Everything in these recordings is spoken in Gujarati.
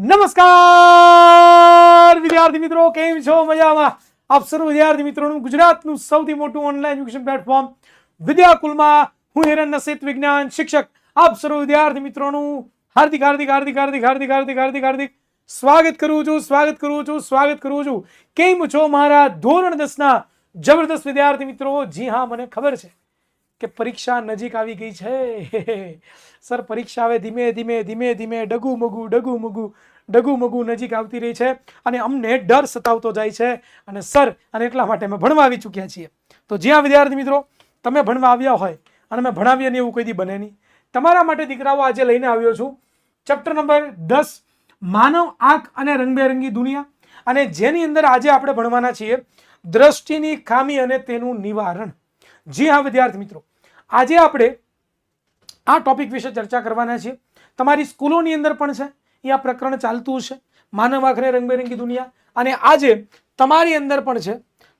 નમસ્કાર, વિદ્યાર્થી મિત્રો, કેમ છો? મજામાં? આપ સર્વ વિદ્યાર્થી મિત્રોનું ગુજરાતનું સૌથી મોટું ઓનલાઈન એજ્યુકેશન પ્લેટફોર્મ વિદ્યાકુલમાં હું હિરણ નસીત વિજ્ઞાન શિક્ષક. આપ સર્વ વિદ્યાર્થી મિત્રોનું હાર્દિક હાર્દિક હાર્દિક હાર્દિક હાર્દિક હાર્દિક હાર્દિક હાર્દિક સ્વાગત કરું છું, સ્વાગત કરું છું, સ્વાગત કરું છું. કેમ છો મારા ધોરણ દસના જબરદસ્ત વિદ્યાર્થી મિત્રો? જી હા, મને ખબર છે કે પરીક્ષા નજીક આવી ગઈ છે. સર, પરીક્ષા હવે ધીમે ધીમે ધીમે ધીમે ડગુ મગુ ડગુ મગુ ડગુ મગુ નજીક આવતી રહી છે અને અમને ડર સતાવતો જાય છે અને સર અને એટલા માટે અમે ભણવા આવી ચૂક્યા છીએ. તો જ્યાં વિદ્યાર્થી મિત્રો, તમે ભણવા આવ્યા હોય અને મેં ભણાવીએ નહીં એવું કોઈ દી બને નહીં. તમારા માટે દીકરાઓ આજે લઈને આવ્યો છું. ચેપ્ટર નંબર દસ, માનવ આંખ અને રંગબેરંગી દુનિયા. અને જેની અંદર આજે આપણે ભણવાના છીએ દ્રષ્ટિની ખામી અને તેનું નિવારણ. જી હા, વિદ્યાર્થી મિત્રો, આજે આપણે આ ટોપિક વિશે ચર્ચા કરવાના છીએ. તમારી સ્કૂલોની અંદર પણ છે. એ આ પ્રકરણ ચાલતું છે માનવ આખરે રંગબેરંગી દુનિયા. અને આજે તમારી અંદર પણ છે,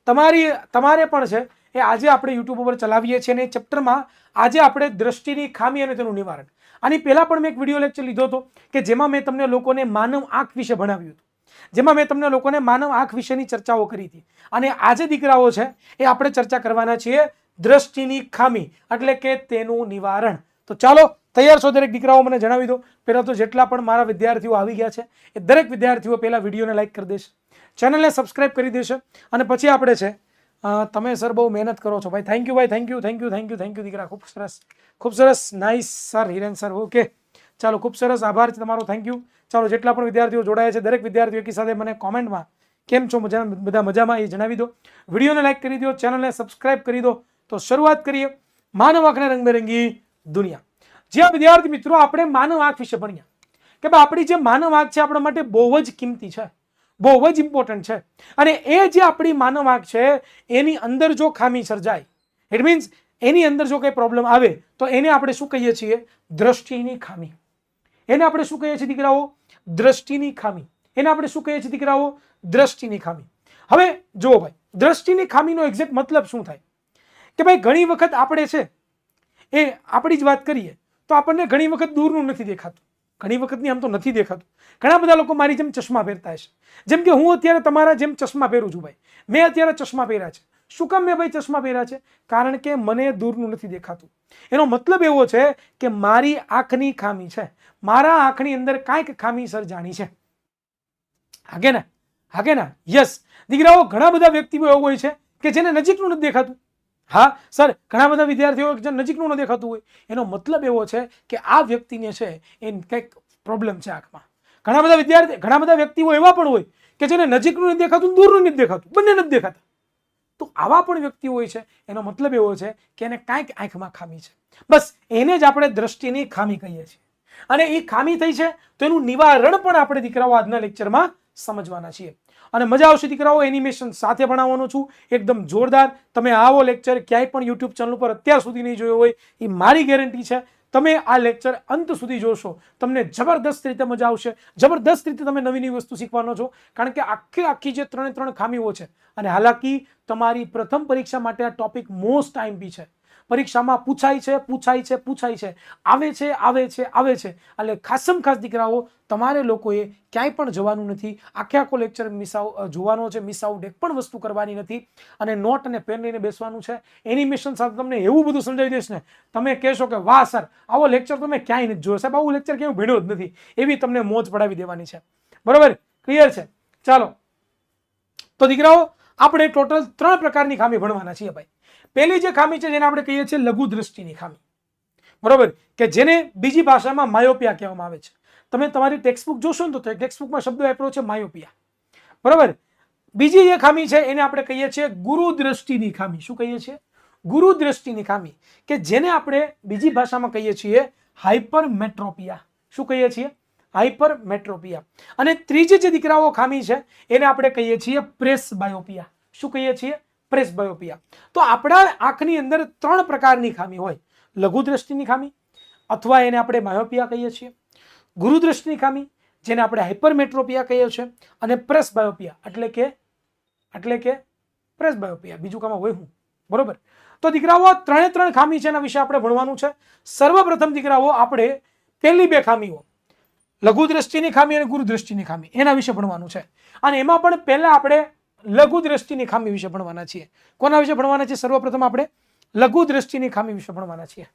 તમારી, તમારે પણ છે, એ આજે આપણે યુટ્યુબ ઉપર ચલાવીએ છીએ અને એ ચેપ્ટરમાં આજે આપણે દ્રષ્ટિની ખામી અને તેનું નિવારણ. આની પહેલાં પણ મેં એક વીડિયો લેક્ચર લીધો હતો કે જેમાં મેં તમને લોકોને માનવ આંખ વિશે ભણાવ્યું હતું. જેમાં મેં તમને લોકોને માનવ આંખ વિશેની ચર્ચાઓ કરી હતી. અને આજે દીકરાઓ છે, એ આપણે ચર્ચા કરવાના છીએ દ્રષ્ટિની ખામી, એટલે કે તેનું નિવારણ. તો ચાલો તૈયાર છો દરેક દીકરાઓ મને જણાવી દો. પહેલાં તો જેટલા પણ મારા વિદ્યાર્થીઓ આવી ગયા છે, એ દરેક વિદ્યાર્થીઓ પહેલાં વિડીયોને લાઇક કરી દેશે. ચેનલને સબસ્ક્રાઇબ કરી દેશે. અને પછી આપણે છે તમે સર બહુ મહેનત કરો છો. ભાઈ થેન્ક યુ ભાઈ thank you thank you thank you thank you દીકરા. ખૂબ સરસ. ખૂબ સરસ. Nice sir Hiren sir okay ચાલો, ખૂબ સરસ. આભાર છે તમારો. થેન્ક યુ ચાલો, જેટલા પણ વિદ્યાર્થીઓ જોડાયા છે, દરેક વિદ્યાર્થીઓ એકી સાથે મને કોમેન્ટમાં કેમ છો, મજા, બધા મજામાં એ જણાવી દો. વિડીયોને લાઇક કરી દો ચેનલને સબસ્ક્રાઇબ કરી દો. તો શરૂઆત કરીએ માનવ આંખને રંગબેરંગી દુનિયા. જ્યાં વિદ્યાર્થી મિત્રો, આપણે માનવ આંખ વિશે ભણ્યા કે આપણી જે માનવ આંખ છે, આપણા માટે બહુ જ કિંમતી છે. બહુ જ ઇમ્પોર્ટન્ટ છે. અને એ જે આપણી માનવ આંખ છે, એની અંદર જો ખામી સર્જાય ઇટ મીન્સ એની અંદર જો કંઈ પ્રોબ્લેમ આવે, તો એને આપણે શું કહીએ છીએ? દ્રષ્ટિની ખામી. એને આપણે શું કહીએ છીએ દીકરાઓ? દ્રષ્ટિની ખામી. એને આપણે શું કહીએ છીએ દીકરાઓ? દ્રષ્ટિની ખામી. હવે જુઓ ભાઈ, દ્રષ્ટિની ખામીનો એક્ઝેક્ટ મતલબ શું થાય? કે ભાઈ, ઘણી વખત આપણે છે, એ આપણી જ વાત કરીએ તો આપણને ઘણી વખત દૂરનું નથી દેખાતું. ઘણી વખતની આમ તો નથી દેખાતું. ઘણા બધા લોકો મારી જેમ ચશ્મા પહેરતા હશે. જેમ કે હું અત્યારે તમારા જેમ ચશ્મા પહેરું છું ભાઈ. મેં અત્યારે ચશ્મા પહેર્યા છે. શું કામ મેં ભાઈ ચશ્મા પહેર્યા છે? કારણ કે મને દૂરનું નથી દેખાતું. એનો મતલબ એવો છે કે મારી આંખની ખામી છે. મારા આંખની અંદર કાંઈક ખામી સર્જાણી છે. હાગે ને? હાગે ને? યસ દીકરાઓ, ઘણા બધા વ્યક્તિઓ એવો હોય છે કે જેને નજીકનું નથી દેખાતું. હા, સર, ઘણા બધા વિદ્યાર્થીઓ જે નજીકનું ન દેખાતું હોય. એનો મતલબ એવો છે કે આ વ્યક્તિને છે એ કંઈક પ્રોબ્લેમ છે આંખમાં. ઘણા બધા વિદ્યાર્થી, ઘણા બધા વ્યક્તિઓ એવા પણ હોય કે જેને નજીકનું નથી દેખાતું, દૂરનું નથી દેખાતું, બંને નથી દેખાતા. તો આવા પણ વ્યક્તિ હોય છે, એનો મતલબ એવો છે કે એને કાંઈક આંખમાં ખામી છે. બસ, એને જ આપણે દ્રષ્ટિની ખામી કહીએ છીએ. અને એ ખામી થઈ છે, તો એનું નિવારણ પણ આપણે દીકરાઓ આજના લેક્ચરમાં સમજવાના છીએ. અને મજા આવશે દીકરાઓ એનિમેશન સાથે ભણાવવાનો છું. એકદમ જોરદાર. તમે આવો લેક્ચર ક્યાંય પણ યુટ્યુબ ચેનલ પર અત્યાર સુધી નહીં જોયો હોય, એ મારી ગેરંટી છે. તમે આ લેક્ચર અંત સુધી જોશો. તમને જબરદસ્ત રીતે મજા આવશે. જબરદસ્ત રીતે તમે નવી નવી વસ્તુ શીખવાનો છો. કારણ કે આખી આખી જે ત્રણે ત્રણ ખામીઓ છે, અને હાલાકી તમારી પ્રથમ પરીક્ષા માટે આ ટોપિક મોસ્ટ આઈમ્પી છે. પરીક્ષામાં પૂછાય છે પૂછાય છે પૂછાય છે. આવે છે આવે છે આવે છે. એટલે ખાસમ ખાસ દીકરાઓ, તમારે લોકોએ ક્યાંય પણ જવાનું નથી. આખે આખો લેક્ચર મિસ આઉટ જોવાનો છે મિસ આઉટ એક પણ વસ્તુ કરવાની નથી. અને નોટ અને પેન લઈને બેસવાનું છે. એનિમેશન સાથે તમને એવું બધું સમજાવી દઈશ ને, તમે કહેશો કે, વાહ, સર, આવો લેક્ચર તમે ક્યાંય નથી જોયો. સાહેબ, આવું લેક્ચર ક્યાંય ભીડ્યો જ નથી. એવી તમને મોજ પડાવી દેવાની છે. બરોબર? ક્લિયર છે? ચાલો. તો દીકરાઓ, આપણે ટોટલ ત્રણ પ્રકારની ખામી ભણવાના છીએ ભાઈ. પહેલી જે ખામી છે જેને આપણે કહીએ છીએ લઘુ દ્રષ્ટિની ખામી. બરોબર? કે જેને બીજી ભાષામાં માયોપિયા કહેવામાં આવે છે. તમે તમારી ટેક્સ્ટબુક જોશો ને તો ટેક્સ્ટબુકમાં શબ્દ વાપરો છે માયોપિયા. બરોબર? બીજી જે ખામી છે એને આપણે કહીએ છીએ ગુરુ દ્રષ્ટિની ખામી. શું કહીએ છીએ? ગુરુ દ્રષ્ટિની ખામી. કે જેને આપણે બીજી ભાષામાં કહીએ છીએ હાઇપર મેટ્રોપિયા શું કહીએ છીએ? હાઇપર મેટ્રોપિયા અને ત્રીજી જે દીકરાઓ ખામી છે એને આપણે કહીએ છીએ પ્રેસ બાયોપિયા શું કહીએ છીએ? પ્રેસ બાયોપિયા તો આપણા આંખની અંદર ત્રણ પ્રકારની ખામી હોય. લઘુ દ્રષ્ટિની ખામી, અથવા એને આપણે માયોપિયા કહીએ છીએ. ગુરુદ્રષ્ટિની ખામી, જેને આપણે હાઇપરમેટ્રોપિયા કહીએ છીએ, અને પ્રેસ બાયોપિયા એટલે કે એટલે કે પ્રેસ બાયોપિયા બીજું કામ હોય હું. બરોબર? તો દીકરાઓ ત્રણે ત્રણ ખામી છે એના વિશે આપણે ભણવાનું છે. સર્વપ્રથમ દીકરાઓ, આપણે પહેલી બે ખામીઓ. લઘુ દ્રષ્ટિની ખામી અને ગુરુદ્રષ્ટિની ખામી. એના વિશે ભણવાનું છે. અને એમાં પણ પહેલાં આપણે લઘુ દ્રષ્ટિની ખામી વિશે ભણવાના છીએ. કોના વિશે ભણવાના છે સર્વપ્રથમ આપણે લઘુ દ્રષ્ટિની ખામી વિશે ભણવાના છીએ.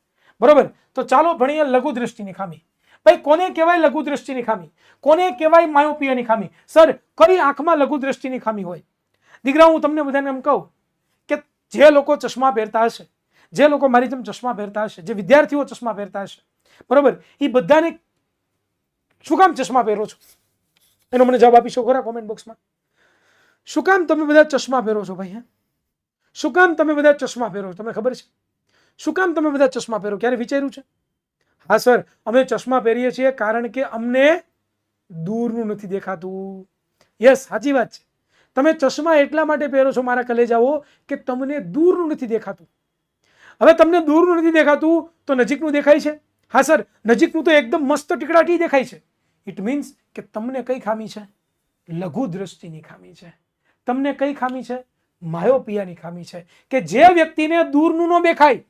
બરોબર? તો ચાલો ભણીએ લઘુ દ્રષ્ટિની ખામી. ભાઈ, કોને કહેવાય લઘુ દ્રષ્ટિની ખામી? કોને કહેવાય માયોપિયાની ખામી? સર, કઈ આંખમાં લઘુ દ્રષ્ટિની ખામી હોય? દીકરા, હું તમને બધાને એમ કહું કે જે લોકો ચશ્મા પહેરતા હશે, જે લોકો મારી જેમ ચશ્મા પહેરતા હશે, જે વિદ્યાર્થીઓ ચશ્મા પહેરતા હશે, બરોબર? એ બધાને શું કામ ચશ્મા પહેરો છો? એનો મને જવાબ આપી શકો ખરા કોમેન્ટ બોક્સમાં શું કામ તમે બધા ચશ્મા પહેરો છો ભાઈ, હે? શું કામ તમે બધા ચશ્મા પહેરો છો? તમને ખબર છે? શું કામ તમે બધા ચશ્મા પહેરો? ક્યારે વિચાર્યું છે? હા, સર, અમે ચશ્મા પહેરીએ છીએ કારણ કે અમને દૂરનું નથી દેખાતું. યસ, સાચી વાત છે. તમે ચશ્મા એટલા માટે પહેરો છો મારા કલેજાઓ કે તમને દૂરનું નથી દેખાતું. હવે તમને દૂરનું નથી દેખાતું તો નજીકનું દેખાય છે? હા, સર, નજીકનું તો એકદમ મસ્ત ટીકડાટી દેખાય છે. ઇટ મીન્સ કે તમને કઈ ખામી છે? લઘુ દ્રષ્ટિની ખામી છે. તમને કઈ ખામી છે? માયોપિયાની ખામી છે કે જે વ્યક્તિને દૂરનું ન દેખાય,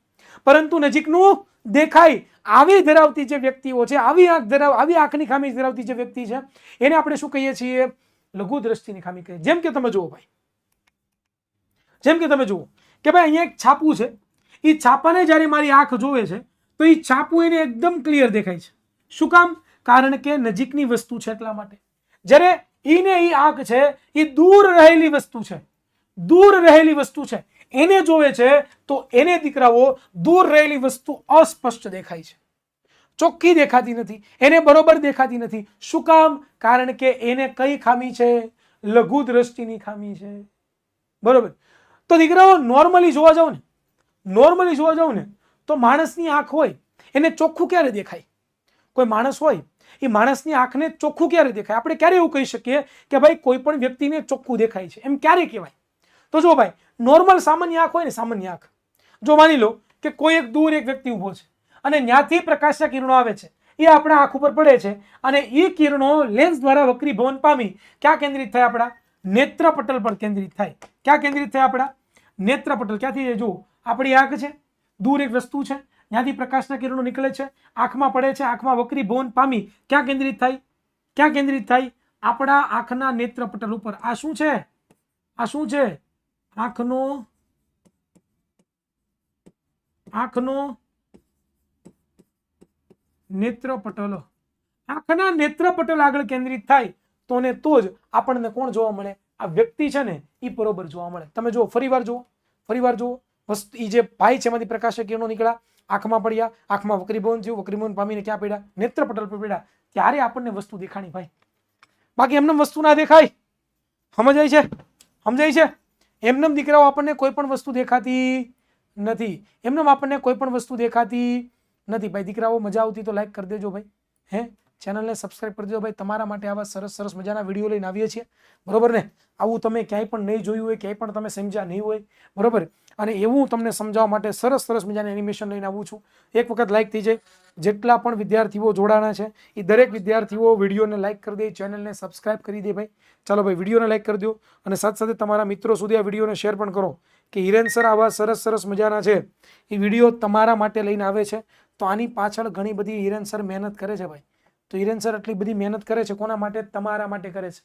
પરંતુ નજીકનું દેખાય, આવી ધરાવતી જે વ્યક્તિઓ છે, આવી આંખ ધરાવ, આવી આંખની ખામી ધરાવતી જે વ્યક્તિ છે, એને આપણે શું કહીએ છીએ? લઘુ દ્રષ્ટિની ખામી કહીએ. જેમ કે તમે જુઓ ભાઈ, જેમ કે તમે જુઓ કે ભાઈ અહીંયા એક છાપું છે. એ છાપાને જ્યારે મારી આંખ જોવે છે, તો એ છાપું એને એકદમ ક્લિયર દેખાય છે. શું કામ? કારણ કે નજીકની વસ્તુ છે એટલા માટે. જ્યારે ઈને એ આંખ છે એ દૂર રહેલી વસ્તુ છે. દૂર રહેલી વસ્તુ છે. એને જોવે છે તો એને દીકરાઓ દૂર રહેલી વસ્તુ અસ્પષ્ટ દેખાય છે. ચોખ્ખી દેખાતી નથી. એને બરોબર દેખાતી નથી. શું કામ? કારણ કે એને કઈ ખામી છે? લઘુ દ્રષ્ટિની ખામી છે. બરોબર. તો દીકરાઓ નોર્મલી જોવા જાવ ને નોર્મલી જોવા જાવ ને, તો માણસની આંખ હોય, એને ચોખ્ખું ક્યારે દેખાય? કોઈ માણસ હોય એ માણસની આંખને ચોખ્ખું ક્યારે દેખાય? આપણે ક્યારે એવું કહી શકીએ કે ભાઈ કોઈ પણ વ્યક્તિને ચોખ્ખું દેખાય છે? એમ ક્યારે કહેવાય? તો જો ભાઈ નોર્મલ સામાન્ય આંખ હોય ને સામાન્ય આંખ. જો માની લો કે કોઈ એક દૂર એક વ્યક્તિ ઊભો છે અને ત્યાંથી પ્રકાશના કિરણો આવે છે. એ આપણા આંખ ઉપર પડે છે અને એ કિરણો લેન્સ દ્વારા વક્રીભવન પામી ક્યાં કેન્દ્રિત થાય આપણા? નેત્રપટલ પર કેન્દ્રિત થાય. ક્યાં કેન્દ્રિત થાય આપણા? નેત્રપટલ ક્યાંથી? જુઓ, આપણી આંખ છે, દૂર એક વસ્તુ છે ત્યાંથી પ્રકાશના કિરણો નીકળે છે, આંખમાં પડે છે, આંખમાં વક્રીભવન પામી ક્યાં કેન્દ્રિત થાય? ક્યાં કેન્દ્રિત થાય? આપણા આંખના નેત્રપટલ ઉપર. આ શું છે? આ શું છે? આંખનો આંખનો નેત્રપટલ. આંખના નેત્રપટલ આગળ કેન્દ્રિત થાય તો ને તો જ આપણને કોણ જોવા મળે? આ વ્યક્તિ છે ને એ બરોબર જોવા મળે. તમે જુઓ, ફરીવાર જુઓ ફરીવાર જુઓ. વસ્તુ એ જે ભાઈ છે એમાંથી પ્રકાશક કિરણો નીકળ્યા. આંખમાં પડ્યા, આંખમાં વક્રીભવન થયું વક્રીભવન પામીને ક્યાં પડ્યા? નેત્રપટલ પર પડ્યા. ત્યારે આપણને વસ્તુ દેખાણી ભાઈ. બાકી એમને વસ્તુ ના દેખાય. સમજાય છે? સમજાય છે? એમનેમ દીકરાઓ આપણને કોઈ પણ વસ્તુ દેખાતી નથી. એમનેમ આપણને કોઈ પણ વસ્તુ દેખાતી નથી. ભાઈ, દીકરાઓ, મજા આવતી તો લાઈક કરી દેજો ભાઈ. હે? ચેનલને સબસ્ક્રાઈબ કરી દો ભાઈ. તમારા માટે આવા સરસ સરસ મજાના વીડિયો લઈને આવીએ છીએ. બરોબર ને? આવું તમે ક્યાંય પણ નહીં જોયું હોય, ક્યાંય પણ તમે સમજ્યા નહીં હોય. બરોબર? અને એવું તમને સમજાવવા માટે સરસ સરસ મજાના એનિમેશન લઈને આવું છું. એક વખત લાઈક થઈ જાય. જેટલા પણ વિદ્યાર્થીઓ જોડાણા છે, એ દરેક વિદ્યાર્થીઓ વિડીયોને લાઈક કરી દે, ચેનલને સબસ્ક્રાઇબ કરી દે ભાઈ. ચાલો ભાઈ, વિડીયોને લાઈક કરી દો. અને સાથે સાથે તમારા મિત્રો સુધી આ વિડીયોને શેર પણ કરો કે હિરેન સર આવા સરસ સરસ મજાના છે. એ વીડિયો તમારા માટે લઈને આવે છે. તો આની પાછળ ઘણી બધી હિરેન સર મહેનત કરે છે ભાઈ. તો હિરેન સર એટલી બધી મહેનત કરે છે, કોના માટે? તમારા માટે કરે છે.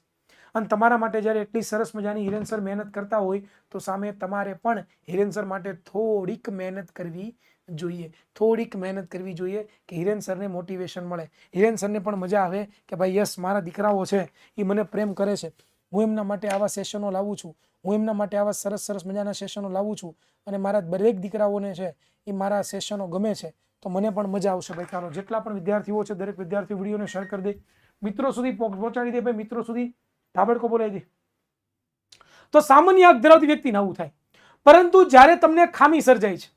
અને તમારા માટે જ્યારે એટલી સરસ મજાની હિરેન સર મહેનત કરતા હોય, તો સામે તમારે પણ હિરેન સર માટે થોડીક મહેનત કરવી જોઈએ. થોડીક મહેનત કરવી જોઈએ કે હિરેન સરને મોટિવેશન મળે. હિરેન સરને પણ મજા આવે કે ભાઈ, યસ, મારા દીકરાઓ છે એ મને પ્રેમ કરે છે. હું એમના માટે આવા સેશનો લાવું છું. હું એમના માટે આવા સરસ સરસ મજાના સેશનો લાવું છું. અને મારા દરેક દીકરાઓને છે એ મારા સેશનો ગમે છે. તો મને પણ મજા આવશે ભાઈ ચાલો જેટલા પણ વિદ્યાર્થીઓ છે, દરેક વિદ્યાર્થી વિડીયોને શેર કરી દે. મિત્રો સુધી પહોંચ- પહોંચાડી દે ભાઈ, મિત્રો સુધી ધાબડકો બોલાવી દે. તો સામાન્ય આંખ ધરાવતી વ્યક્તિને આવું થાય. પરંતુ જ્યારે તમને ખામી સર્જાય છે,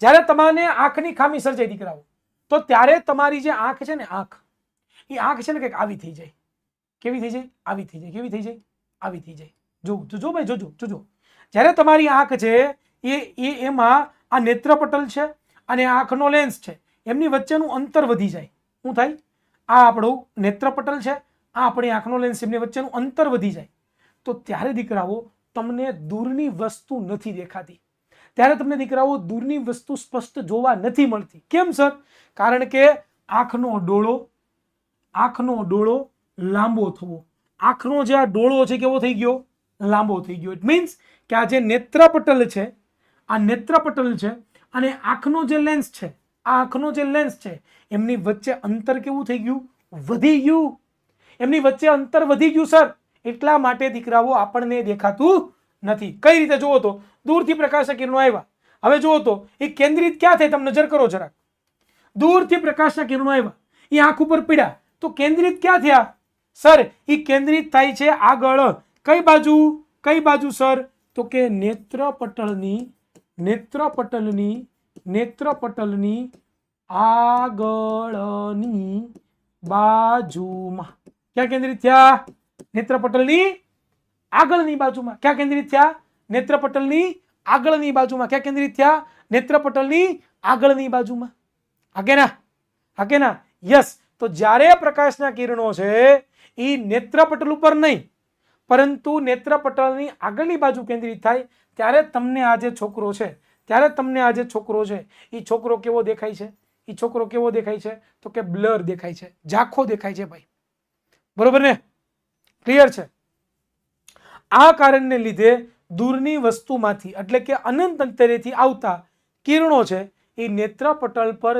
જ્યારે તમારે આંખની ખામી સર્જાય દીકરાઓ, તો ત્યારે તમારી જે આંખ છે ને, આંખ, એ આંખ છે ને કંઈક આવી થઈ જાય. કેવી થઈ જાય? આવી થઈ જાય. કેવી થઈ જાય? આવી થઈ જાય. જો જોજો ભાઈ, જોજો જોજો. જ્યારે તમારી આંખ છે, એ એ એમાં આ નેત્રપટલ છે અને આંખનો લેન્સ છે. એમની વચ્ચેનું અંતર વધી જાય. શું થાય? આ આપણું નેત્રપટલ છે. આ આપણી આંખનો લેન્સ એમની વચ્ચેનું અંતર વધી જાય. તો ત્યારે દીકરાઓ તમને દૂરની વસ્તુ નથી દેખાતી. ત્યારે તમને દીકરાઓ દૂરની વસ્તુ સ્પષ્ટ જોવા નથી મળતી. કેમ, સર? કારણ કે આંખનો ડોળો આંખનો ડોળો લાંબો થવો. આંખનો જે આ ડોળો છે કેવો થઈ ગયો? લાંબો થઈ ગયો. ઇટ મીન્સ કે આ જે નેત્રપટલ છે, આ નેત્રપટલ છે અને આંખનો જે લેન્સ છે, આ આંખનો જે લેન્સ છે, એમની વચ્ચે અંતર કેવું થઈ ગયું? વધી ગયું. એમની વચ્ચે અંતર વધી ગયું સર એટલા માટે દીકરાઓ આપણને દેખાતું નથી. કઈ રીતે? જુઓ તો, દૂરથી પ્રકાશના કિરણો આવ્યા. હવે જુઓ તો, એ કેન્દ્રિત ક્યાં થાય? તમે નજર કરો જરાક. દૂરથી પ્રકાશના કિરણો આવ્યા. એ આંખ ઉપર પીડ્યા તો કેન્દ્રિત ક્યાં થયા? સર એ કેન્દ્રિત થાય છે આગળ. કઈ બાજુ? કઈ બાજુ સર તો કે નેત્રપટલની નેત્રપટલની નેત્રપટલની આગળની બાજુમાં. ક્યાં કેન્દ્રિત થયા? નેત્રપટલની આગળની બાજુમાં. ક્યાં કેન્દ્રિત થયા? નેત્રપટલની આગળની બાજુમાં. ક્યાં કેન્દ્રિત થયા? નેત્રપટલની આગળની બાજુમાં. હાકે ના. હાકે ના. યસ. તો જ્યારે પ્રકાશના કિરણો છે એ નેત્રપટલ ઉપર નહીં. પરંતુ નેત્રપટલની આગળની બાજુ કેન્દ્રિત થાય, ત્યારે તમને આ જે છોકરો છે, ત્યારે તમને આ જે છોકરો છે એ છોકરો કેવો દેખાય છે? એ છોકરો કેવો દેખાય છે? તો કે બ્લર દેખાય છે, ઝાંખો દેખાય છે ભાઈ. બરોબર ને? ક્લિયર છે? આ કારણને લીધે દૂરની વસ્તુમાંથી, એટલે કે અનંત અંતરેથી આવતા કિરણો છે એ નેત્રપટલ પર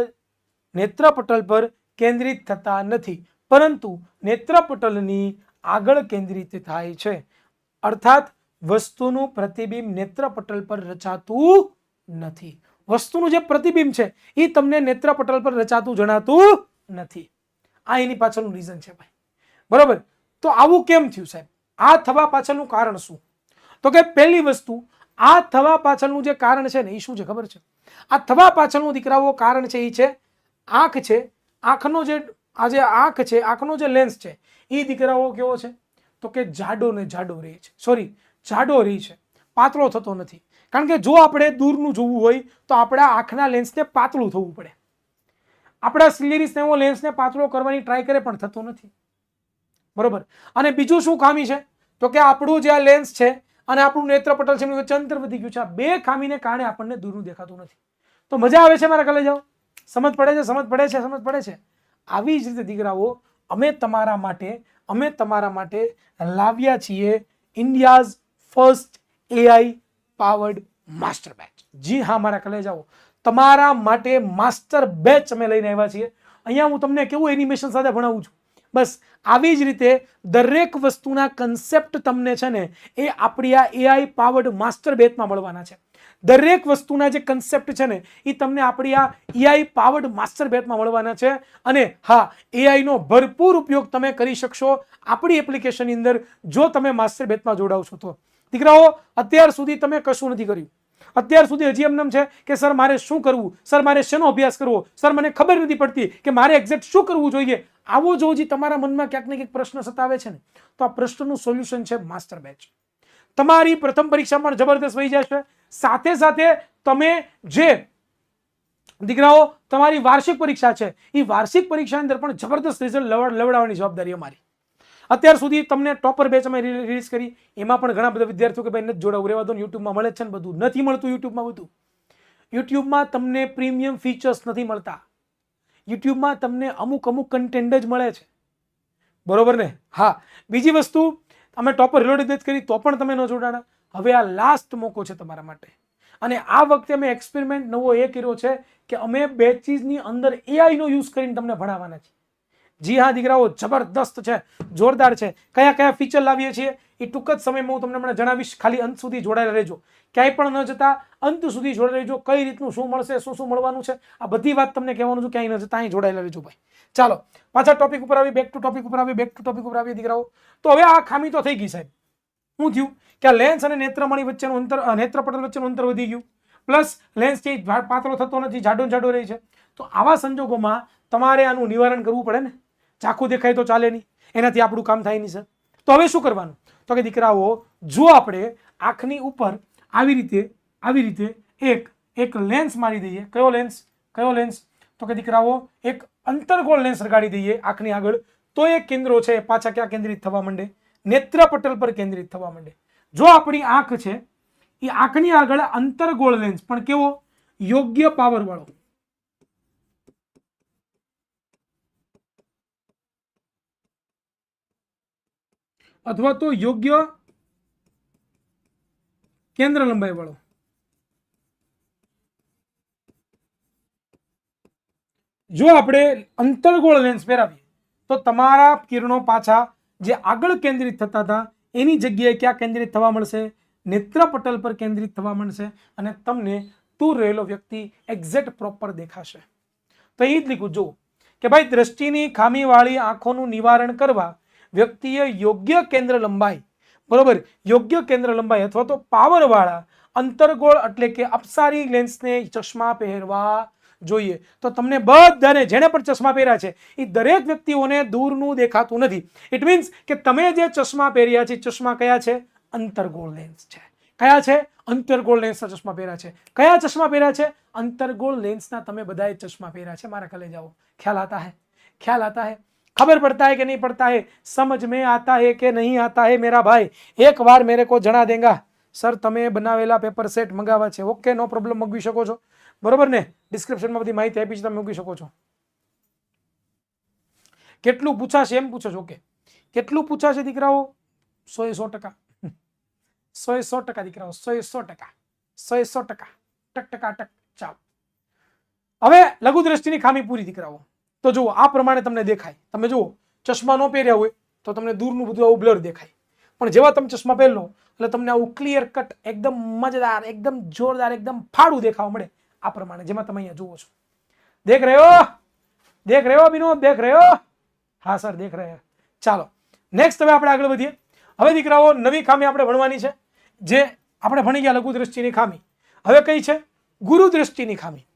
નેત્રપટલ પર કેન્દ્રિત થતા નથી. પરંતુ નેત્રપટલની આગળ કેન્દ્રિત થાય છે. અર્થાત, વસ્તુનું પ્રતિબિંબ નેત્રપટલ પર રચાતું નથી. વસ્તુનું જે પ્રતિબિંબ છે એ તમને નેત્રપટલ પર રચાતું જણાતું નથી. આ એની પાછળનું રીઝન છે ભાઈ. બરોબર? તો આવું કેમ થયું સાહેબ? આ થવા પાછળનું કારણ શું? તો કે પહેલી વસ્તુ, આ થવા પાછળનું જે કારણ છે ને એ શું છે ખબર છે? આ થવા પાછળનું દીકરાઓ કારણ છે એ છે, આંખ છે. આંખનો જે આ જે આંખ છે, આંખનો જે લેન્સ છે, એ દીકરાઓ કેવો છે? તો કે જાડો ને જાડો રહે છે. સોરી જાડો રહી છે. પાતળો થતો નથી. કારણ કે જો આપણે દૂરનું જોવું હોય, તો આપણા આંખના લેન્સને પાતળું થવું પડે. આપણા સિલેરીસ એવો લેન્સને પાતળો કરવાની ટ્રાય કરે પણ થતો નથી. બરોબર? અને બીજું શું ખામી છે? તો કે આપણું જે આ લેન્સ છે અને આપણું નેત્રપટલ છે એમનું વચ્ચે વધી ગયું છે. આ બે ખામીને કારણે આપણને દૂરનું દેખાતું નથી. તો મજા આવે છે મારા કલે જાઓ સમજ પડે છે? સમજ પડે છે? સમજ પડે છે? આવી જ રીતે દીકરાઓ અમે તમારા માટે, અમે તમારા માટે લાવ્યા છીએ India's first AI powered master batch. જી હા, મારા કલે જાઓ તમારા માટે માસ્ટર બેચ અમે લઈને આવ્યા છીએ. અહીંયા હું તમને કેવું એનિમેશન સાથે ભણાવું છું. બસ, આવી જ રીતે દરેક વસ્તુના કન્સેપ્ટ તમને છે ને એ આપણી આ એઆઈ પાવર્ડ માસ્ટર બેચમાં મળવાના છે. દરેક વસ્તુના જે કન્સેપ્ટ છે ને એ તમને આપણી આ એઆઈ પાવર્ડ માસ્ટર બેટમાં મળવાના છે. અને હા એઆઈનો ભરપૂર ઉપયોગ તમે કરી શકશો આપણી એપ્લિકેશનની અંદર, જો તમે માસ્ટર બેટમાં જોડાવશો તો. દીકરાઓ, અત્યાર સુધી તમે કશું નથી કર્યું. અત્યાર સુધી હજી એમ છે કે, સર, મારે શું કરવું? સર, મારે શેનો અભ્યાસ કરવો? સર, મને ખબર નથી પડતી કે મારે એક્ઝેક્ટ શું કરવું જોઈએ. આવો જો હજી તમારા મનમાં ક્યાંક ને ક્યાંક પ્રશ્ન સતાવે છે ને, તો આ પ્રશ્નનું સોલ્યુશન છે માસ્ટર બેચ તમારી પ્રથમ પરીક્ષા પણ જબરદસ્ત વહી જશે. સાથે સાથે તમે જે દીકરાઓ, તમારી વાર્ષિક પરીક્ષા છે, એ વાર્ષિક પરીક્ષા અંદર પણ જબરદસ્ત રિઝલ્ટ લવડાવવાની જવાબદારી અમારી. અત્યાર સુધી તમને ટોપર બેચ અમે રિલીઝ કરી. એમાં પણ ઘણા બધા વિદ્યાર્થીઓ કે ભાઈ નથી જોડાવું, રહેવા દો યુટ્યુબમાં મળે છે ને બધું. નથી મળતું યુટ્યુબમાં બધું. યુટ્યુબમાં તમને પ્રીમિયમ ફીચર્સ નથી મળતા. યુટ્યુબમાં તમને અમુક અમુક કન્ટેન્ટ જ મળે છે. બરોબર ને? હા. બીજી વસ્તુ, અમે ટોપર રિલોડ કરી, તો પણ તમે ન જોડાણા. હવે આ લાસ્ટ મોકો છે તમારા માટે. અને આ વખતે અમે એક્સપેરિમેન્ટ નવો એ કર્યો છે કે અમે બેચીસની અંદર એઆઈનો યુઝ કરીને તમને ભણાવવાના છીએ. જી હા, દીકરાઓ, જબરદસ્ત છે, જોરદાર છે. કયા કયા ફીચર લાવીએ છીએ એ ટૂંક જ સમયમાં હું તમને હમણાં જણાવીશ. ખાલી અંત સુધી જોડાયેલા રહેજો. ક્યાંય પણ ન જતા, અંત સુધી જોડાયેલા રહેજો. કઈ રીતનું શું મળશે, શું શું મળવાનું છે, આ બધી વાત તમને કહેવાનું છું. ક્યાંય ન જતા, અહીં જોડાયેલા રહેજો ભાઈ. ચાલો, પાછા ટોપિક ઉપર આવી બેક ટુ ટોપિક ઉપર આવી બેક ટુ ટોપિક ઉપર આવી દીકરાઓ. તો હવે આ ખામી તો થઈ ગઈ સાહેબ. શું થયું? કે આ લેન્સ અને નેત્રમણી વચ્ચેનું અંતર નેત્રપટલ વચ્ચેનું અંતર વધી ગયું. પ્લસ લેન્સ કે પાતળો થતો નથી જાડો જાડો રહે છે. તો આવા સંજોગોમાં તમારે આનું નિવારણ કરવું પડે ને? ચાખું દેખાય તો ચાલે નહીં. એનાથી આપણું કામ થાય નહીં, સર. તો હવે શું કરવાનું? તો કે દીકરાઓ, જો આપણે આંખની ઉપર આવી રીતે આવી રીતે એક એક લેન્સ મારી દઈએ. કયો લેન્સ કયો લેન્સ તો કે દીકરાઓ, એક અંતરગોળ લેન્સ લગાડી દઈએ આંખની આગળ. તો એ કેન્દ્રો છે, પાછા ક્યાં કેન્દ્રિત થવા માંડે? નેત્રપટલ પર કેન્દ્રિત થવા માંડે. જો આપણી આંખ છે, એ આંખની આગળ અંતરગોળ લેન્સ પણ કેવો? યોગ્ય પાવર વાળો. અથવા તો યોગ્ય કેન્દ્ર લંબાઈ વાળો. જો આપણે અંતરગોળ લેન્સ પહેરાવીએ, તો તમારા કિરણો પાછા જે આગળ કેન્દ્રિત થતા હતા, એની જગ્યાએ ક્યાં કેન્દ્રિત થવા મળશે? નેત્રપટલ પર કેન્દ્રિત થવા મળશે અને તમને દૂર રહેલો વ્યક્તિ એક્ઝેક્ટ પ્રોપર દેખાશે. તો એ જ લીધું જો કે ભાઈ દ્રષ્ટિની ખામીવાળી આંખોનું નિવારણ કરવા વ્યક્તિએ યોગ્ય કેન્દ્ર લંબાઈ, બરોબર? યોગ્ય કેન્દ્ર લંબાઈ અથવા તો પાવરવાળા અંતર્ગોળ એટલે કે અપસારી લેન્સને ચશ્મા પહેરવા જોઈએ તો તમને બધાને જેણે પણ ચશ્મા પહેર્યા છે એ દરેક વ્યક્તિઓને દૂરનું દેખાતું નથી ઇટ મીન્સ કે તમે જે ચશ્મા પહેર્યા છે ચશ્મા કયા છે અંતર્ગોળ લેન્સ છે કયા છે અંતર્ગોળ લેન્સના ચશ્મા પહેર્યા છે કયા ચશ્મા પહેર્યા છે અંતર્ગોળ લેન્સના તમે બધાએ ચશ્મા પહેર્યા છે મારા કલે જાઓ ખ્યાલ આતા હે ખ્યાલ આતા હે खबर पड़ता है कि नहीं पड़ता है समझ में आता है कि नहीं आता है मेरा भाई एक बार मेरे को જણા દેંગા સર તમે બનાવેલા પેપર સેટ મંગાવવા છે ઓકે નો પ્રોબ્લેમ મગવી શકો છો બરોબર ને? ડિસ્ક્રિપ્શનમાં બધી માહિતી આપી છે, તમે મૂકી શકો છો. કેટલું પૂછાશે એમ પૂછો છો કે કેટલું પૂછાશે દીકરાઓ? સો સો ટકા. સો સો ટકા દીકરાઓ, સો સો ટકા. સો સો ટકા. ટક ટકા ટક. ચાલ. હવે લઘુ દ્રષ્ટિની ખામી પૂરી, દીકરાઓ. તો જુઓ, આ પ્રમાણે તમને દેખાય. તમે જુઓ, ચશ્મા ન પહેર્યા હોય તો તમને દૂરનું બધું આવું બ્લર દેખાય. પણ જેવા તમે ચશ્મા પહેરલો, એટલે તમને આવું ક્લિયર કટ એકદમ મજેદાર, એકદમ જોરદાર, એકદમ ફાડું દેખાવા મળે. આ પ્રમાણે, જેમાં તમે અહીંયા જુઓ છો. દેખ રહ્યો? દેખ રહ્યો વિનોદ દેખ રહ્યો? હા, સર, દેખ રહ્યા. ચાલો નેક્સ્ટ હવે આપણે આગળ વધીએ. હવે દીકરાઓ, નવી ખામી આપણે ભણવાની છે, જે આપણે ભણી ગયા લઘુ દ્રષ્ટિની ખામી. હવે કઈ છે? ગુરુ દ્રષ્ટિની ખામી.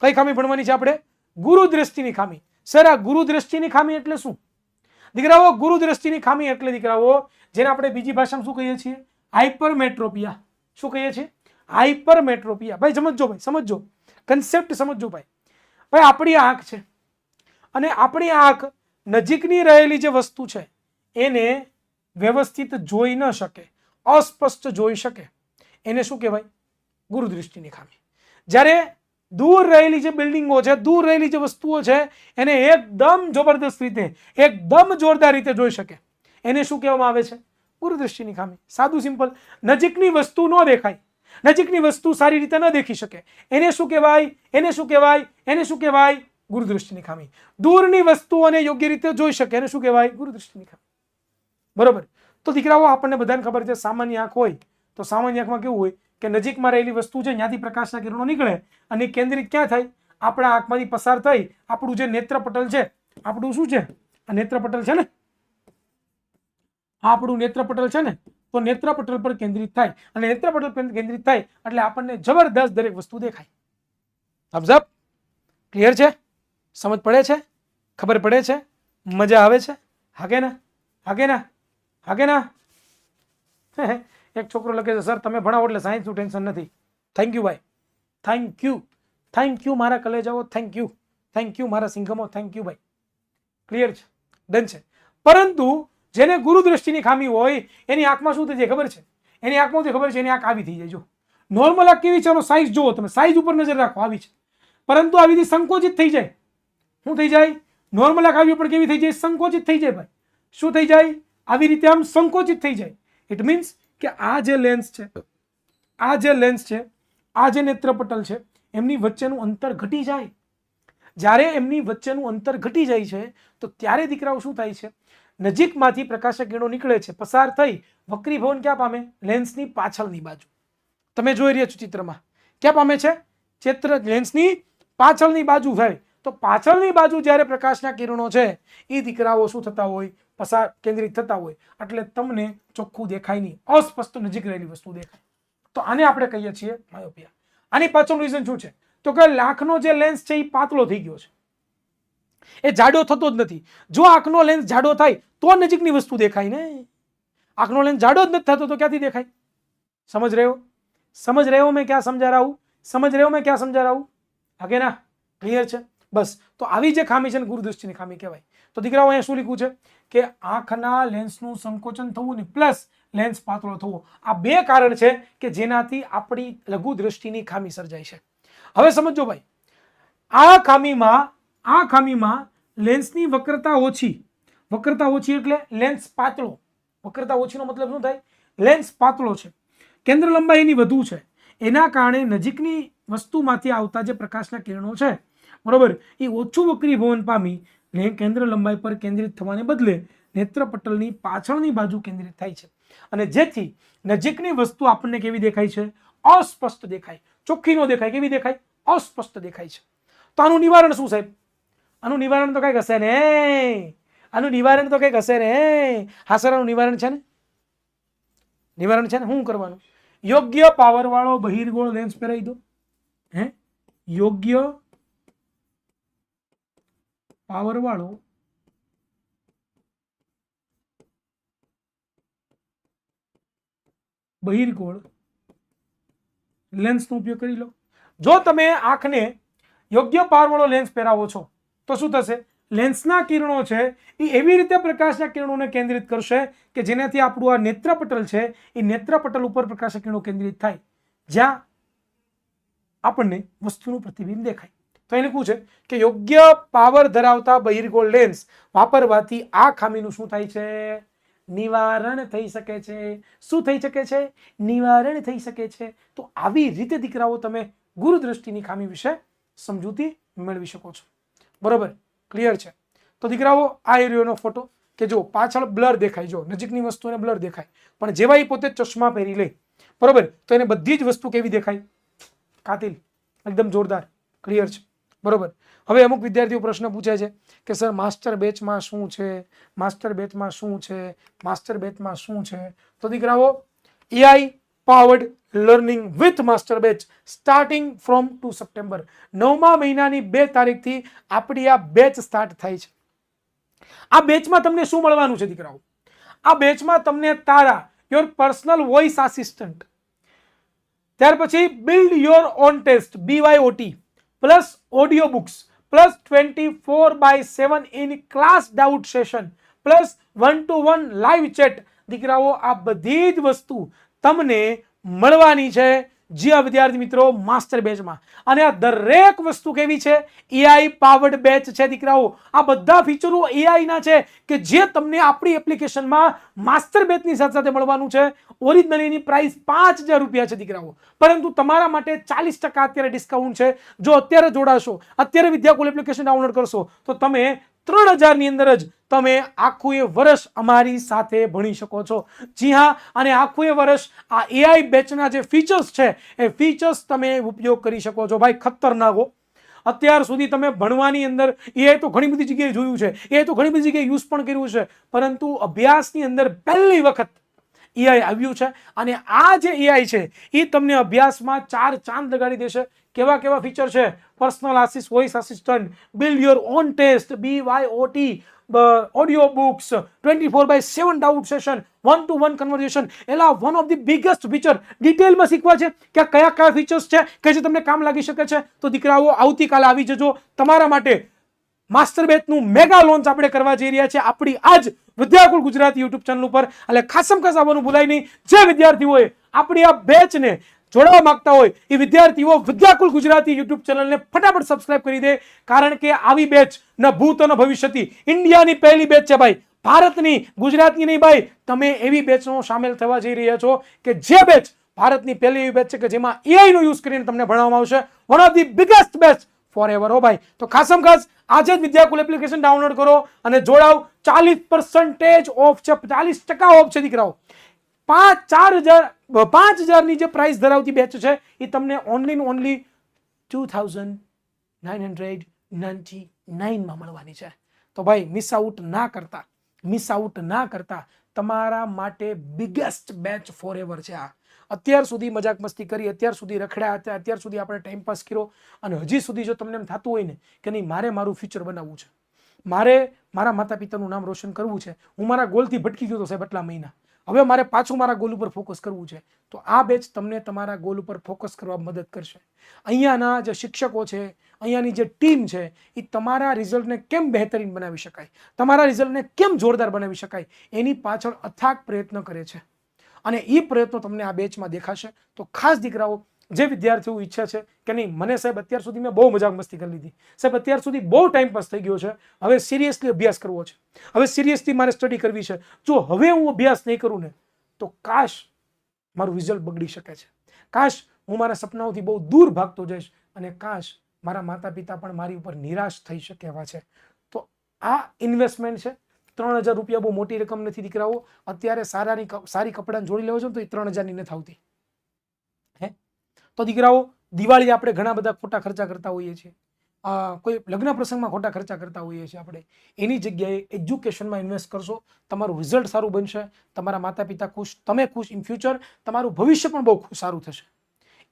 કઈ ખામી ભણવાની છે આપણે? ગુરુ દ્રષ્ટિની ખામી. સર, આ ગુરુ દ્રષ્ટિની ખામી એટલે શું? દીકરાઓ, ગુરુ દ્રષ્ટિની ખામી એટલે દીકરાઓ, જેને આપણે બીજી ભાષામાં શું કહીએ છીએ? હાઇપરમેટ્રોપિયા શું કહીએ છીએ? હાઇપરમેટ્રોપિયા ભાઈ સમજો ભાઈ સમજો કન્સેપ્ટ સમજો ભાઈ. ભાઈ, આપણી આંખ છે. અને આપણી આંખ નજીકની રહેલી જે વસ્તુ છે, એને વ્યવસ્થિત જોઈ ન શકે, અસ્પષ્ટ જોઈ શકે. એને શું કહેવાય? ગુરુદૃષ્ટિની ખામી. જ્યારે દૂર રહેલી જે બિલ્ડિંગો છે, દૂર રહેલી જે વસ્તુઓ છે, એને એકદમ જબરદસ્ત રીતે, એકદમ જોરદાર રીતે જોઈ શકે. એને શું કહેવામાં આવે છે? ગુરુદૃષ્ટિની ખામી. સાદું, સિમ્પલ. નજીકની વસ્તુ ન દેખાય. નજીકની વસ્તુ સારી રીતે ન દેખી શકે. એને શું કહેવાય? એને શું કહેવાય? એને શું કહેવાય? ગુરુદૃષ્ટિની ખામી. દૂરની વસ્તુઓને યોગ્ય રીતે જોઈ શકે. એને શું કહેવાય? ગુરુદૃષ્ટિની ખામી. બરોબર? તો દીકરાઓ, આપણને બધાને ખબર છે, સામાન્ય આંખ હોય તો સામાન્ય આંખમાં કેવું હોય કે નજીકમાં રહેલી વસ્તુ છે, ત્યાંથી પ્રકાશના કિરણો નીકળે અને કેન્દ્રિત ક્યાં થાય? આપણા આંખમાંથી પસાર થઈ આપણું જે નેત્રપટલ છે, આપણું શું છે? આ નેત્રપટલ છે ને? આપણું નેત્રપટલ છે ને? તો નેત્રપટલ પર કેન્દ્રિત થાય અને નેત્રપટલ પર કેન્દ્રિત થાય એટલે આપણને જબરદસ્ત દરેક વસ્તુ દેખાય. થમ્સઅપ ક્લિયર છે? સમજ પડે છે? ખબર પડે છે? મજા આવે છે? હાગે ના? હાગે ના? હાગે ના? એક છોકરો લખે છે, સર, તમે ભણાવો એટલે સાયન્સનું ટેન્શન નથી. થેન્ક યુ ભાઈ. થેન્ક યુ થેન્ક યુ મારા કલેજાઓ. થેન્ક યુ થેન્ક યુ મારા સિંઘમો. થેન્ક યુ ભાઈ. ક્લિયર છે? ડન છે? પરંતુ જેને ગુરુ દ્રષ્ટિની ખામી હોય, એની આંખમાં શું થઈ જાય ખબર છે? એની આંખમાં શું ખબર છે? એની આંખ આવી થઈ જાય. જો નોર્મલ આંખ કેવી છે? એનો સાઇઝ જુઓ તમે. સાઇઝ ઉપર નજર રાખો, આવી છે. પરંતુ આવી રીતે સંકોચિત થઈ જાય. શું થઈ જાય? નોર્મલ આંખ આવી પણ કેવી થઈ જાય? સંકોચિત થઈ જાય ભાઈ. શું થઈ જાય? આવી રીતે આમ સંકોચિત થઈ જાય. ઇટ મીન્સ કે આ જે લેન્સ છે, આ જે લેન્સ છે, આ જે નેત્રપટલ છે, એમની વચ્ચેનું અંતર ઘટી જાય. જ્યારે એમની વચ્ચેનું અંતર ઘટી જાય છે, તો ત્યારે દીકરાઓ શું થાય છે? નજીકમાંથી પ્રકાશક કિરણો નીકળે છે, પસાર થઈ વક્રીભવન ક્યાં પામે? લેન્સની પાછળની બાજુ. તમે જોઈ રહ્યા છો ચિત્રમાં. ક્યાં પામે છે? ચિત્ર, લેન્સની પાછળની બાજુ થાય. તો પાછળની બાજુ જ્યારે પ્રકાશના કિરણો છે એ દીકરાઓ શું થતા હોય? પસાર કેન્દ્રિત થતા હોય. એટલે તમને ચોખ્ખું દેખાય નહીં. અસ્પષ્ટ નજીક રહેલી વસ્તુ દેખાય. તો આને આપણે કહીએ છીએ માયોપિયા આની પાછળનું રીઝન શું છે? તો કે લાખનો જે લેન્સ છે એ પાતળો થઈ ગયો છે. એ જાડો થતો જ નથી. જો આંખનો લેન્સ જાડો થાય, તો નજીકની વસ્તુ દેખાય ને. આંખનો લેન્સ જાડો જ નથી થતો, તો ક્યાંથી દેખાય? સમજ રહ્યો? સમજ રહ્યો મેં ક્યાં સમજા રહું સમજ રહ્યો મેં ક્યાં સમજા રહા ના ક્લિયર છે? બસ, તો આવી જે ખામી છે ને, ગુરુદૃષ્ટિની ખામી કહેવાય. તો દીકરાઓ, અહીંયા શું લખ્યું છે? કે આંખના લેન્સનું સંકોચન થવું ને પ્લસ લેન્સ પાતળો થવો. આ બે કારણ છે કે જેનાથી આપણી લઘુ દ્રષ્ટિની ખામી સર્જાય છે. હવે સમજો ભાઈ, આ ખામીમાં આ ખામીમાં લેન્સની વક્રતા ઓછી. વક્રતા ઓછી એટલે લેન્સ પાતળો. વક્રતા ઓછીનો મતલબ શું થાય? લેન્સ પાતળો છે. કેન્દ્ર લંબાઈ એની વધુ છે. એના કારણે નજીકની વસ્તુમાંથી આવતા જે પ્રકાશના કિરણો છે, બરાબર, એ ઓછું વક્રીભવન પામી ને કેન્દ્ર લંબાઈ પર કેન્દ્રિત થવાને બદલે નેત્રપટલની પાછળની બાજુ કેન્દ્રિત થાય છે. અને જેથી નજીકની વસ્તુ આપણને કેવી દેખાય છે? અસ્પષ્ટ દેખાય. ચોખ્ખી ન દેખાય. કેવી દેખાય? અસ્પષ્ટ દેખાય છે. તો આનું નિવારણ શું, સાહેબ? આનું નિવારણ તો કંઈક હશે ને આનું નિવારણ તો કંઈક હશે ને હાસરાનું નિવારણ છે ને નિવારણ છે ને શું કરવાનું યોગ્ય પાવર વાળો બહિર્ગોળ લેન્સ પહેરાવી દો હે યોગ્ય પાવર વાળો બહિર્ગોળ લેન્સનો ઉપયોગ કરી લો. જો તમે આંખને યોગ્ય પાવર વાળો લેન્સ પહેરાવો છો તો શું થશે? લેન્સના કિરણો છે, એ એવી રીતે પ્રકાશના કિરણોને કેન્દ્રિત કરશે કે જેનાથી આપણું આ નેત્રપટલ છે, એ નેત્રપટલ ઉપર પ્રકાશના કિરણો કેન્દ્રિત થાય. જ્યાં આપણને વસ્તુનું પ્રતિબિંબ દેખાય. તો એને છે કે યોગ્ય પાવર ધરાવતા બહિર્ગોળ લેન્સ વાપરવાથી આ ખામીનું શું થાય છે? નિવારણ થઈ શકે છે. શું થઈ શકે છે? નિવારણ થઈ શકે છે. તો આવી રીતે દીકરાઓ તમે ગુરુદ્રષ્ટિની ખામી વિશે સમજૂતી મેળવી શકો છો. બરોબર? ક્લિયર છે? તો દીકરાઓ, આ એરિયોનો ફોટો કે જો પાછળ બ્લર દેખાય, જો નજીકની વસ્તુને બ્લર દેખાય, પણ જેવા એ પોતે ચશ્મા પહેરી લે, બરોબર? તો એને બધી જ વસ્તુ કેવી દેખાય? કાતિલ, એકદમ જોરદાર ક્લિયર છે, બરોબર? હવે અમુક વિદ્યાર્થીઓ પ્રશ્ન પૂછે છે કે, સર, માસ્ટર બેચમાં શું છે? માસ્ટર બેચમાં શું છે? માસ્ટર બેચમાં શું છે? તો દીકરાઓ AI powered learning with master batch starting from two September નવમા મહિનાની બે તારીખથી આપણી આ બેચ સ્ટાર્ટ થાય છે. આ બેચમાં તમને શું મળવાનું છે દીકરાઓ? આ બેચમાં તમને તારા યોર પર્સનલ વોઇસ આસિસ્ટન્ટ ત્યાર પછી build your own test BYOT plus audio books plus twenty four by seven in class doubt session plus one two one live chat દીકરાઓ, આ બધી જ વસ્તુ તમને મળવાની છે. જી વિદ્યાર્થી મિત્રો, માસ્ટર બેચમાં. અને આ દરેક વસ્તુ કેવી છે? એઆઈ પાવર્ડ બેચ છે, દીકરાઓ. આ બધા ફીચરો એઆઈના છે કે જે તમને આપણી એપ્લિકેશનમાં માસ્ટર બેચની સાથે સાથે મળવાનું છે. ઓરિજિનલ એની પ્રાઇસ પાંચ હજાર રૂપિયા છે, દીકરાઓ. પરંતુ તમારા માટે ચાલીસ ટકા અત્યારે ડિસ્કાઉન્ટ છે. જો અત્યારે જોડાશો, અત્યારે વિદ્યાકુલ એપ્લિકેશન ડાઉનલોડ કરશો, તો તમે ત્રણ હજારની અંદર જ તમે આખું એ વર્ષ અમારી સાથે ભણી શકો છો. જી હા, અને આખું એ વર્ષ આ એઆઈ બેચના જે ફીચર્સ છે, એ ફીચર્સ તમે ઉપયોગ કરી શકો છો. ભાઈ, ખતરનાકો અત્યાર સુધી તમે ભણવાની અંદર એઆઈ તો ઘણી બધી જગ્યાએ જોયું છે. એ તો ઘણી બધી જગ્યાએ યુઝ પણ કર્યું છે. પરંતુ અભ્યાસની અંદર પહેલી વખત એઆઈ આવ્યું છે અને આ જે એઆઈ છે એ તમને અભ્યાસમાં ચાર ચાંદ લગાડી દેશે. કેવા કેવા ફીચર છે? Personal assis voice assistant build your own test B Y OT audio books twenty four by seven doubt session one two one conversation એલા one of the biggest feature ડિટેલમાં શીખવા છે કે કયા કયા ફીચર્સ છે, કે જે તમને કામ લાગી શકે છે. તો દીકરાઓ, આવતીકાલે આવી જજો. તમારા માટે માસ્ટર બેચનું મેગા લોન્ચ આપણે કરવા જઈ રહ્યા છે આપણી આજ વિદ્યાકુલ ગુજરાતી યુટ્યુબ ચેનલ ઉપર. એટલે ખાસમ ખાસ આવવાનું ભૂલાય નહીં. જે વિદ્યાર્થીઓએ આપણી આ બેચને જોડાવા માંગતા હોય, એ વિદ્યાર્થીઓ વિદ્યાકુલ ગુજરાતી યુટ્યુબ ચેનલને ફટાફટ સબસ્ક્રાઇબ કરી દે. કારણ કે આવી બેચ ન ભૂત ન ભવિષ્યથી. ઇન્ડિયાની પહેલી બેચ છે ભાઈ. ભારતની, ગુજરાતની નહીં ભાઈ. તમે એવી બેચનો સામેલ થવા જઈ રહ્યા છો કે જે બેચ ભારતની પહેલી એવી બેચ છે કે જેમાં એઆઈનો યુઝ કરીને તમને ભણાવવામાં આવશે. One of the biggest batch for ever હો ભાઈ, તો ખાસમ ખાસ આજે જ વિદ્યાકુલ એપ્લિકેશન ડાઉનલોડ કરો અને જોડાવ. ચાલીસ પર્સન્ટેજ ઓફ છે, ચાલીસ ટકા ઓફ છે, દીકરાઓ. પાંચ, ચાર હજાર, પાંચ હજારની જે પ્રાઇસ ધરાવતી બેચ છે, એ તમને only only two thousand nine hundred ninety નાઇનમાં મળવાની છે. તો ભાઈ મિસ આઉટ ના કરતા મિસ આઉટ ના કરતા તમારા માટે બિગેસ્ટ બેચ ફોર એવર છે આ. અત્યાર સુધી મજાક મસ્તી કરી, અત્યાર સુધી રખડ્યા હતા, અત્યાર સુધી આપણે ટાઈમ પાસ કર્યો અને હજી સુધી જો તમને એમ થતું હોય ને કે નહીં, મારે મારું ફ્યુચર બનાવવું છે. મારે મારા માતા પિતાનું નામ રોશન કરવું છે. હું મારા ગોલથી ભટકી ગયો તો સાહેબ આટલા મહિના. હવે મારે પાછું મારા ગોલ ઉપર ફોકસ કરવું છે. તો આ બેચ તમને તમારા ગોલ ઉપર ફોકસ કરવા મદદ કરશે. અહીંયાના જે શિક્ષકો છે, અહીંયાની જે ટીમ છે, એ તમારા રિઝલ્ટને કેમ બહેતરીન બનાવી શકાય? તમારા રિઝલ્ટને કેમ જોરદાર બનાવી શકાય? એની પાછળ અથાગ પ્રયત્ન કરે છે. અને એ પ્રયત્નો તમને આ બેચમાં દેખાશે. તો ખાસ દીકરાઓ, જે વિદ્યાર્થીઓ ઈચ્છે છે કે નહીં, મને સાહેબ અત્યાર સુધી મેં બહુ મજાક મસ્તી કરી લીધી. સાહેબ, અત્યાર સુધી બહુ ટાઈમ પાસ થઈ ગયો છે. હવે સિરિયસલી અભ્યાસ કરવો છે. હવે સિરિયસલી મારે સ્ટડી કરવી છે. જો હવે હું અભ્યાસ નહીં કરું ને, તો કાશ મારું રિઝલ્ટ બગડી શકે છે. કાશ હું મારા સપનાઓથી બહુ દૂર ભાગતો જઈશ અને કાશ મારા માતા પિતા પણ મારી ઉપર નિરાશ થઈ શકે એવા છે. તો આ ઇન્વેસ્ટમેન્ટ છે. ત્રણ હજાર રૂપિયા બહુ મોટી રકમ નથી દીકરાઓ. અત્યારે સારાની સારી કપડાં જોડી લેવો છો તો એ ત્રણ હજારની નથી આવતી. હે? તો દીકરાઓ, દિવાળી આપણે ઘણા બધા ખોટા ખર્ચા કરતા હોઈએ છીએ. કોઈ લગ્ન પ્રસંગમાં ખોટા ખર્ચા કરતા હોઈએ છીએ આપણે. એની જગ્યાએ એજ્યુકેશનમાં ઇન્વેસ્ટ કરશો, તમારું રિઝલ્ટ સારું બનશે, તમારા માતા પિતા ખુશ, તમે ખુશ ઇન ફ્યુચર, તમારું ભવિષ્ય પણ બહુ સારું થશે.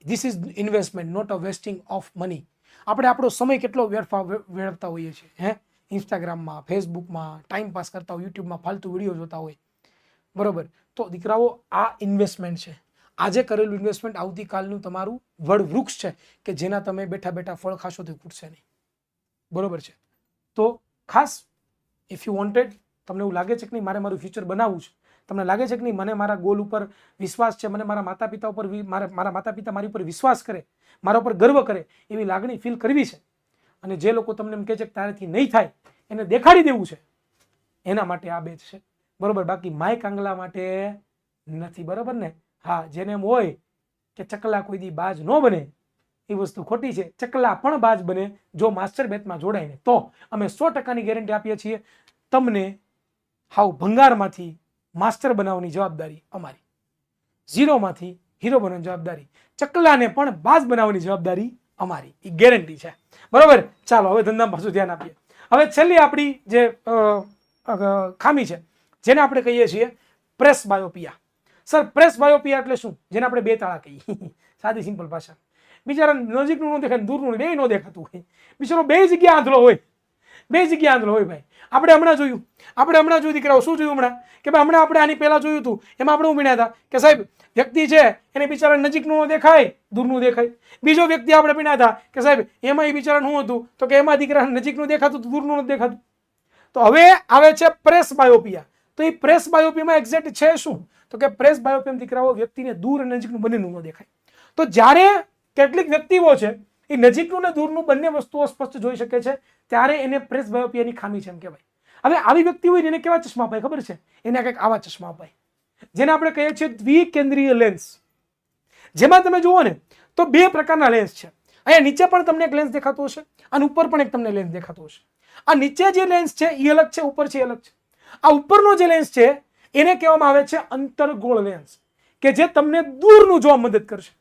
This is investment not a wasting of money આપણે આપણો સમય કેટલો વેડફા વેડફતા હોઈએ છીએ. હે? ઇન્સ્ટાગ્રામમાં ફેસબુકમાં ટાઈમ પાસ કરતા હોય યુટ્યુબમાં ફાલતુ વીડિયો જોતા હોય. બરાબર? તો દીકરાઓ, આ ઇન્વેસ્ટમેન્ટ છે. આજે કરેલું ઇન્વેસ્ટમેન્ટ આવતીકાલનું તમારું વડવૃક્ષ છે કે જેના તમે બેઠા બેઠા ફળ ખાશો તો ખૂટશે નહીં. બરોબર છે? તો ખાસ ઇફ યુ વોન્ટેડ તમને એવું લાગે છે કે નહીં, મારે મારું ફ્યુચર બનાવવું છે. તમને લાગે છે કે નહીં, મને મારા ગોલ ઉપર વિશ્વાસ છે, મને મારા માતા પિતા ઉપર મારા માતા પિતા મારી ઉપર વિશ્વાસ કરે, મારા ઉપર ગર્વ કરે એવી લાગણી ફીલ કરવી છે? અને જે લોકો તમને એમ કહે છે કે તારેથી નહીં થાય, એને દેખાડી દેવું છે. એના માટે આ બેચ છે. બરોબર? બાકી માય કાંગલા માટે નથી, બરોબર ને? હા, જેને એમ હોય કે ચકલા કોઈ દી બાજ ન બને, એ વસ્તુ ખોટી છે. ચકલા પણ બાજ બને જો માસ્ટર બેચમાં જોડાઈને તો અમે સો ટકાની ગેરંટી આપીએ છીએ, તમને હાવ ભંગારમાંથી માસ્ટર બનાવવાની જવાબદારી અમારી. ઝીરોમાંથી હીરો બનવાની જવાબદારી. ચકલાને પણ બાજ બનાવવાની જવાબદારી અમારી. એ ગેરંટી છે. બરોબર? ચાલો, હવે ધંધામાં પાછું ધ્યાન આપીએ. હવે છેલ્લી આપણી જે ખામી છે, જેને આપણે કહીએ છીએ presbyopia sir presbyopia એટલે શું? જેને આપણે બે તાળા કહીએ. સાદી સિમ્પલ ભાષા બિચારા નજીકનું ન દેખાય દૂરનું બે ન દેખાતું હોય. બિચારો બે જગ્યા આંધળો હોય. બે જગ્યા આંધળો હોય ભાઈ. આપણે હમણાં જોયું. આપણે હમણાં જોયું દીકરાઓ. શું જોયું હમણાં? કે ભાઈ હમણાં આપણે આની પહેલાં જોયું હતું. એમાં આપણે ઉમીણ્યા હતા. કે સાહેબ, વ્યક્તિ છે, એને બિચારા નજીકનું દેખાય દૂરનું દેખાય. બીજો વ્યક્તિ આપણે પીણ્યા હતા. કે સાહેબ, એમાં એ બિચારા શું હતું? તો કે એમાં દીકરા નજીકનું દેખાતું દૂરનું નથી દેખાતું. તો હવે આવે છે પ્રેસ બાયોપિયા તો એ પ્રેસ બાયોપિયામાં એક્ઝેક્ટ છે શું? તો કે પ્રેસ બાયોપિયામાં દીકરાઓ વ્યક્તિને દૂર અને નજીકનું બંનેનું ન દેખાય. તો જ્યારે કેટલીક વ્યક્તિઓ છે એ નજીકનું ને દૂરનું બંને વસ્તુઓ સ્પષ્ટ જોઈ શકે છે. ત્યારે એને પ્રેસ બાયોપિયાની ખામી છે એમ કહેવાય. હવે આવી વ્યક્તિ હોય એને કેવા ચશ્મા અપાય ખબર છે? એને કંઈક આવા ચશ્મા અપાય. જેને આપણે કહીએ છીએ દ્વિકેન્દ્રીય લેન્સ જેમાં તમે જુઓ ને, તો બે પ્રકારના લેન્સ છે. અહીંયા નીચે પણ તમને એક લેન્સ દેખાતો હશે, અને ઉપર પણ એક તમને લેન્સ દેખાતો હશે. આ નીચે જે લેન્સ છે એ અલગ છે, ઉપર છે એ અલગ છે. આ ઉપરનો જે લેન્સ છે, એને કહેવામાં આવે છે અંતરગોળ લેન્સ કે જે તમને દૂરનું જોવા મદદ કરશે.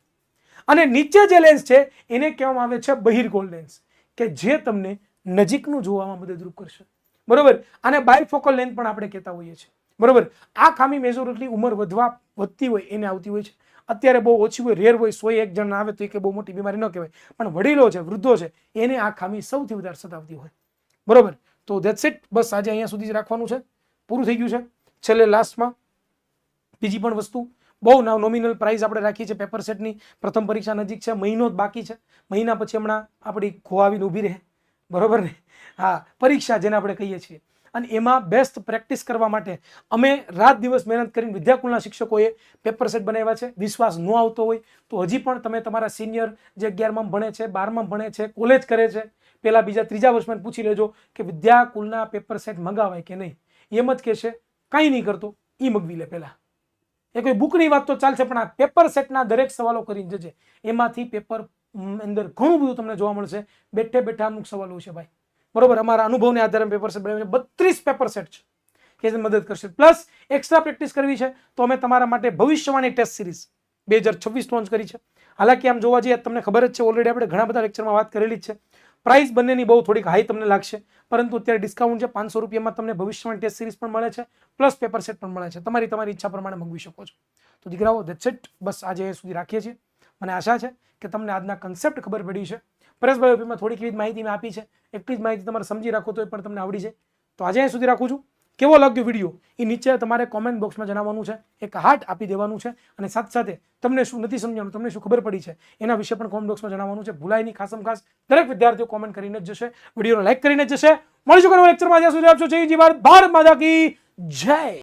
અને નીચે જે લેન્સ છે, એને કહેવામાં આવે છે બહિર્ગોળ લેન્સ કે જે તમને નજીકનું જોવામાં મદદરૂપ કરશે. બરોબર? આને બાયફોકલ લેન્સ પણ આપણે કહેતા હોઈએ છીએ. બરોબર? આ ખામી મેજોરિટી ઉંમર વધવા, વધતી હોય, એને આવતી હોય છે. અત્યારે બહુ ઓછી હોય રેર હોય, સોય એક જણ આવે તો એ કે બહુ મોટી બીમારી ન કહેવાય. પણ વડીલો છે, વૃદ્ધો છે, એને આ ખામી સૌથી વધારે સતાવતી હોય. બરોબર? તો દેટ્સ ઇટ બસ આજે અહીંયા સુધી જ રાખવાનું છે. પૂરું થઈ ગયું છે. છેલ્લે લાસ્ટમાં બીજી પણ વસ્તુ. બહુ નોમિનલ પ્રાઇસ આપણે રાખી છે પેપર સેટની પ્રથમ પરીક્ષા નજીક છે, મહિનો જ બાકી છે. મહિના પછી હમણાં આપણી ખોવાવીને ઊભી રહે. બરોબર ને? હા, પરીક્ષા જેને આપણે કહીએ છીએ. અને એમાં બેસ્ટ પ્રેક્ટિસ કરવા માટે અમે રાત દિવસ મહેનત કરીને વિદ્યાકુલના શિક્ષકોએ પેપર સેટ બનાવ્યા છે. વિશ્વાસ ન આવતો હોય તો હજી પણ તમે તમારા સિનિયર જે અગિયારમાં ભણે છે, બારમાં ભણે છે કોલેજ કરે છે પહેલાં બીજા ત્રીજા વર્ષમાં પૂછી લેજો કે વિદ્યાકુલના પેપર સેટ મંગાવાય કે નહીં. એમ જ કહેશે, કાંઈ નહીં કરતો એ મગવી લે પહેલાં એ કોઈ બુકની વાત તો ચાલશે, પણ આ પેપર સેટના દરેક સવાલો કરીને જજે. એમાંથી પેપર અંદર ઘણું બધું તમને જોવા મળશે. બેઠે બેઠા અમુક સવાલો છે ભાઈ. બરોબર? અમારા અનુભવને આધારે પેપર સેટ બનાવ્યું છે બત્રીસ પેપર સેટ છે. કે જે મદદ કરશે. પ્લસ એક્સ્ટ્રા પ્રેક્ટિસ કરવી છે. તો અમે તમારા માટે ભવિષ્યવાણી ટેસ્ટ સિરીઝ બે હજાર છવ્વીસ લોન્ચ કરી છે. હાલાકી આમ જોવા જઈએ, તમને ખબર જ છે ઓલરેડી આપણે ઘણા બધા લેક્ચરમાં વાત કરેલી જ છે. પ્રાઇસ બંનેની બહુ થોડીક હાઈ તમને લાગશે, પરંતુ અત્યારે ડિસ્કાઉન્ટ છે પાંચસો રૂપિયામાં તમને ભવિષ્યમાં ટેસ્ટ સિરીઝ પણ મળે છે, પ્લસ પેપર સેટ પણ મળે છે. તમારી તમારી ઈચ્છા પ્રમાણે મંગવી શકો છો. તો દીકરાઓ દેટ્સ ઇટ બસ આજે સુધી રાખીએ છીએ. મને આશા છે કે તમને આજના કન્સેપ્ટ ખબર પડી છે. પરેશભાઈ ઓપીમાં થોડીક એવી માહિતી મેં આપી છે. એટલી જ માહિતી તમારે સમજી રાખો તો એ પણ તમને આવડી છે તો આજે સુધી રાખું છું. કેવો લાગ્યો વીડિયો એ નીચે તમારે કોમેન્ટ બોક્સમાં જણાવવાનું છે. એક હાર્ટ આપી દેવાનું છે અને સાથે સાથે તમને શું નથી સમજાણું, તમને શું ખબર પડી છે, એના વિશે પણ કોમેન્ટ બોક્સમાં જણાવવાનું છે. ભૂલાય નહીં ખાસમ ખાસ દરેક વિદ્યાર્થીઓ કોમેન્ટ કરીને જ જશે વિડીયોને લાઈક કરીને જ જશે. મળીશું કરવા લેક્ચરમાં જ્યાં સુધી આપશો જય જી ભારત ભારત માતા કી જય.